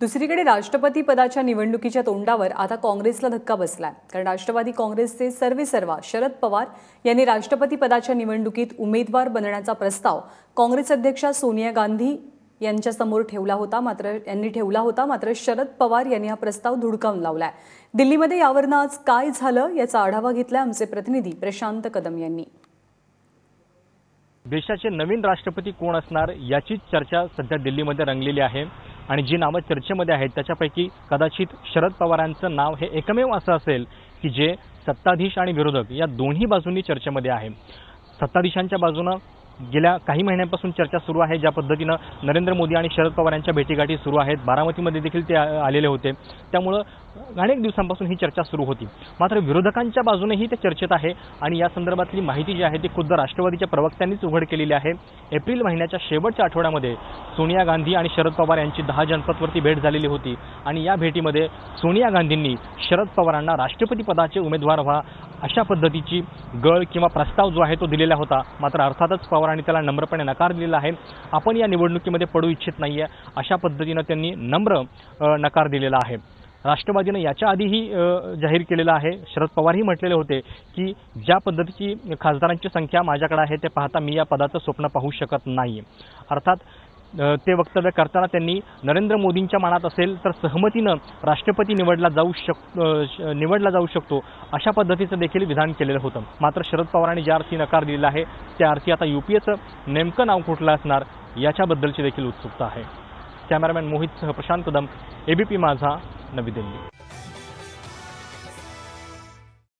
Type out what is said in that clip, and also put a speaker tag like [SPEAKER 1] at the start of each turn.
[SPEAKER 1] दुसरीकडे राष्ट्रपती पदाच्या निवडणुकीच्या तोंडावर आता काँग्रेसला धक्का बसलाय. कारण राष्ट्रवादी काँग्रेसचे सर्वेसर्वा शरद पवार यांनी राष्ट्रपती पदाच्या निवडणुकीत उमेदवार बनण्याचा प्रस्ताव काँग्रेस अध्यक्षा सोनिया गांधी यांच्यासमोर ठेवला होता. मात्र यांनी ठेवला होता. मात्र शरद पवार यांनी हा प्रस्ताव धुडकावून लावलाय. दिल्लीमध्ये यावरनं आज काय झालं याचा आढावा घेतलाय आमचे प्रतिनिधी प्रशांत कदम यांनी.
[SPEAKER 2] देशाचे नवीन राष्ट्रपती कोण असणार याचीच चर्चा सध्या दिल्लीमध्ये रंगलेली आहे. आणि जी नावं चर्चेमध्ये आहेत त्याच्यापैकी कदाचित शरद पवारांचं नाव हे एकमेव असं असेल की जे सत्ताधीश आणि विरोधक या दोन्ही बाजूंनी चर्चेमध्ये आहे. सत्ताधीशांच्या बाजूनं गेल्या काही महिन्यांपासून चर्चा सुरू आहे ज्या पद्धतीनं नरेंद्र मोदी आणि शरद पवार यांच्या भेटीगाठी सुरू आहेत. बारामतीमध्ये देखील ते आलेले होते. त्यामुळं अनेक दिवसांपासून ही चर्चा सुरू होती. मात्र विरोधकांच्या बाजूनेही ते चर्चेत आहे आणि या संदर्भातली माहिती जी आहे ती खुद्द राष्ट्रवादीच्या प्रवक्त्यांनीच उघड केलेली आहे. एप्रिल महिन्याच्या शेवटच्या आठवड्यामध्ये सोनिया गांधी आणि शरद पवार यांची दहा जनपदवरती भेट झालेली होती. आणि या भेटीमध्ये सोनिया गांधींनी शरद पवारांना राष्ट्रपती पदाचे उमेदवार व्हा अशा पद्धतीची गळ किंवा प्रस्ताव जो आहे तो दिलेला होता मात्र अर्थातच पवारांनी त्याला नम्रपणे नकार दिलेला आहे. आपण या निवडणुकीमध्ये पडू इच्छित नाही आहे अशा पद्धतीनं त्यांनी नम्र नकार दिलेला आहे. राष्ट्रवादीनं याच्या आधीही जाहीर केलेलं आहे. शरद पवारही म्हटलेले होते की ज्या पद्धतीची खासदारांची संख्या माझ्याकडे आहे ते पाहता मी या पदाचं स्वप्न पाहू शकत नाही. अर्थात ते वक्तव्य करताना त्यांनी नरेंद्र मोदींच्या मनात असेल तर सहमतीनं राष्ट्रपती निवडला जाऊ शक निवडला जाऊ शकतो अशा पद्धतीचं देखील विधान केलेलं होतं. मात्र शरद पवारांनी ज्या अर्थी नकार दिलेला आहे त्या अर्थी आता युपीएचं नेमकं नाव कुठलं असणार याच्याबद्दलची देखील उत्सुकता आहे. कॅमेरामॅन मोहितसह प्रशांत कदम एबीपी माझा नवी दिल्ली.